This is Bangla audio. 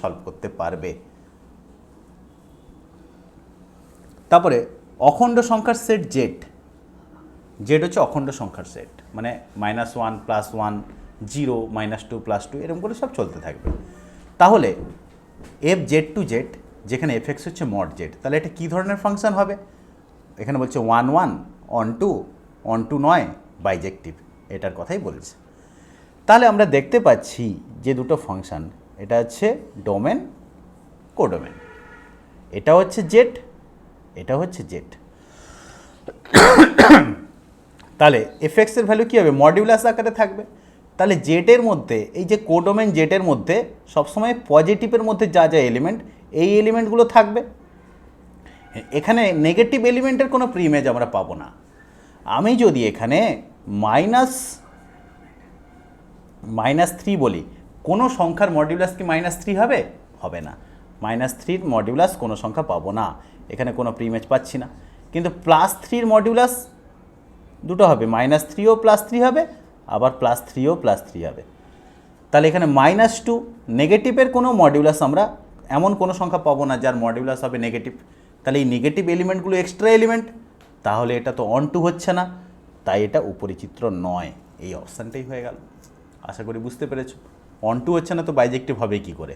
সলভ করতে পারবে। তারপরে অখণ্ড সংখ্যার সেট জেড জেড হচ্ছে অখণ্ড সংখ্যার সেট মানে minus one plus one zero minus two plus two এরকম করে সব চলতে থাকবে। তাহলে এফ জেড টু জেড যেখানে এফ এক্স হচ্ছে মড জেড তাহলে এটা কী ধরনের ফাংশন হবে? এখানে বলছে one one onto onto নয় বাইজেক্টিভ এটার কথাই বলছে। তাহলে আমরা দেখতে পাচ্ছি যে দুটো ফাংশন এটা হচ্ছে ডোমেন কোডোমেন এটা হচ্ছে জেড এটা হচ্ছে জেড তাহলে এফএক্সের ভ্যালু কী হবে? মডিউলাস আকারে থাকবে। তাহলে জেটের মধ্যে, এই যে কোডোমেন জেটের মধ্যে সবসময় পজিটিভের মধ্যে যা যা এলিমেন্ট এই এলিমেন্টগুলো থাকবে। এখানে নেগেটিভ এলিমেন্টের কোনো প্রিমেজ আমরা পাবো না। আমি যদি এখানে মাইনাস মাইনাস থ্রি বলি কোনো সংখ্যার মডিউলাস কি মাইনাস থ্রি হবে? হবে না। মাইনাস থ্রির মডিউলাস কোনো সংখ্যা পাবো না। এখানে কোনো প্রিমেজ পাচ্ছি না। কিন্তু প্লাস থ্রির মডিউলাস দুটো হবে। মাইনাস থ্রিও প্লাস থ্রি হবে, আবার প্লাস থ্রিও প্লাস থ্রি হবে। তাহলে এখানে মাইনাস টু নেগেটিভের কোনো মডিউলাস আমরা এমন কোনো সংখ্যা পাবো না যার মডিউলাস হবে নেগেটিভ তাহলে এই নেগেটিভ এলিমেন্টগুলো এক্সট্রা এলিমেন্ট তাহলে এটা তো অন টু হচ্ছে না। তাই এটা উপরিচিত্র নয়। এই অপশানটাই হয়ে গেল। আশা করি বুঝতে পেরেছ। অন টু হচ্ছে না তো বাইজেক্টিভ হবে কি করে?